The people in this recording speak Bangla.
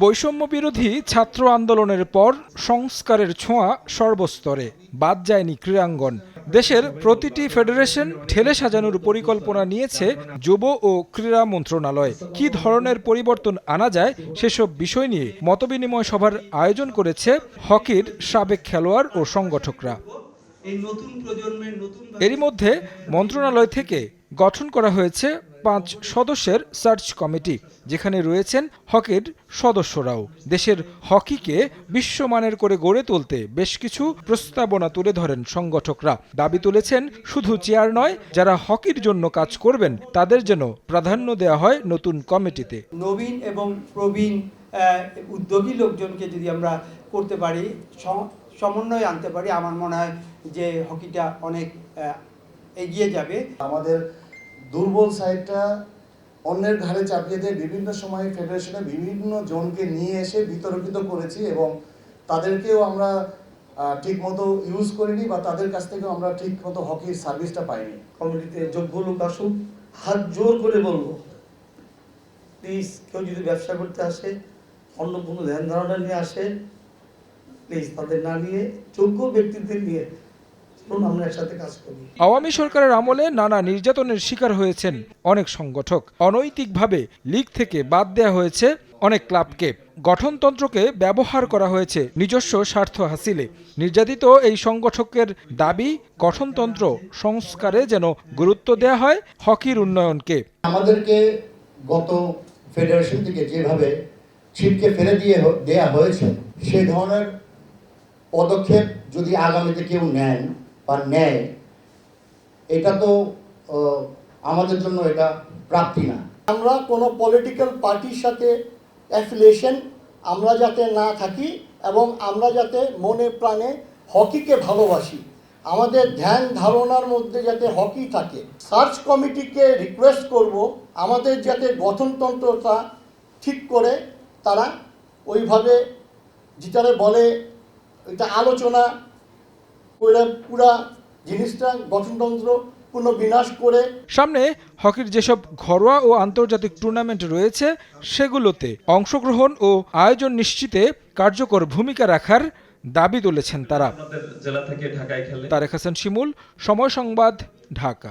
বৈষম্য বিরোধী ছাত্র আন্দোলনের পর সংস্কারের ছোঁয়া সর্বস্তরে। বাদ যায়নি ক্রীড়াঙ্গন। দেশের প্রতিটি ফেডারেশন ঠেলে সাজানোর পরিকল্পনা নিয়েছে যুব ও ক্রীড়া মন্ত্রণালয়। কি ধরনের পরিবর্তন আনা যায় সেসব বিষয় নিয়ে মতবিনিময় সভার আয়োজন করেছে হকির সাবেক খেলোয়াড় ও সংগঠকরা। এরই মধ্যে মন্ত্রণালয় থেকে গঠন করা হয়েছে পাঁচ সদস্যের সার্চ কমিটি যেখানে রয়েছেন হকির সদস্যরাও। দেশের হকিকে বিশ্বমানের করে গড়ে তুলতে বেশ কিছু প্রস্তাবনা তুলে ধরেন সংগঠকরা। দাবি তুলেছেন শুধু চেয়ার নয় যারা হকির জন্য কাজ করবেন তাদের যেন প্রাধান্য দেওয়া হয় নতুন কমিটিতে। নবীন এবং প্রবীণ উদ্যোগী লোকজনকে যদি আমরা করতে পারি সম- সমন্বয় আনতে পারি আমার মনে হয় যে হকিটা অনেক এগিয়ে যাবে। আমাদের দুর্বল সাইডটা অন্যের ঘাড়ে চাপিয়ে দিয়ে বিভিন্ন সময় ফেডারেশনে বিভিন্ন জনকে নিয়ে এসে বিতর্কিত করেছি এবং তাদেরকেও আমরা ঠিক মতো ইউজ করিনি বা তাদের কাছ থেকেও আমরা ঠিক মতো হকির সার্ভিসটা পাইনি। কমিটিতে যোগ্য লোক আসুক হাত জোর করে বলব প্লিজ কেউ যদি ব্যবসা করতে আসে, অন্য কোনো ধ্যান ধারণা নিয়ে আসে প্লিজ তাদের না নিয়ে যোগ্য ব্যক্তিদের নিয়ে আমরা একসাথে কাজ করি। আওয়ামী সরকারের আমলে নানা নির্যাতনের শিকার হয়েছেন অনেক সংগঠক। অনৈতিকভাবে লীগ থেকে বাদ দেওয়া হয়েছে অনেক ক্লাবকে। গঠনতন্ত্রকে ব্যবহার করা হয়েছে নিজস্ব স্বার্থ হাসিলে। নির্যাতিত এই সংগঠকের দাবি গঠনতন্ত্র সংস্কারে যেন গুরুত্ব দেওয়া হয় হকির উন্নয়নকে। আমাদেরকে গত ফেডারেশন থেকে যেভাবে ছিটকে ফেলে দিয়ে দেয়া হয়েছে সেই ধরনের পদক্ষেপ যদি আগামীতে কেউ নেন বা নেয় এটা তো আমাদের জন্য এটা প্রাপ্তি না। আমরা কোনো পলিটিক্যাল পার্টির সাথে অ্যাফিলিয়েশন আমরা যাতে না থাকি এবং আমরা যাতে মনে প্রাণে হকিকে ভালোবাসি। আমাদের ধ্যান ধারণার মধ্যে যাতে হকি থাকে। সার্চ কমিটিকে রিকোয়েস্ট করব, আমাদের যাতে গঠনতন্ত্রটা ঠিক করে তারা ওইভাবে যেটারে বলে, এটা আলোচনা পুরা জিনিসটা গঠনতন্ত্র পুনঃ বিনাশ করে। সামনে হকির যেসব ঘরোয়া ও আন্তর্জাতিক টুর্নামেন্ট রয়েছে সেগুলোতে অংশগ্রহণ ও আয়োজন নিশ্চিতে কার্যকর ভূমিকা রাখার দাবি তুলেছেন তারা। জেলা থেকে ঢাকায় খেলে তারেক হাসান শিমুল সময় সংবাদ ঢাকা।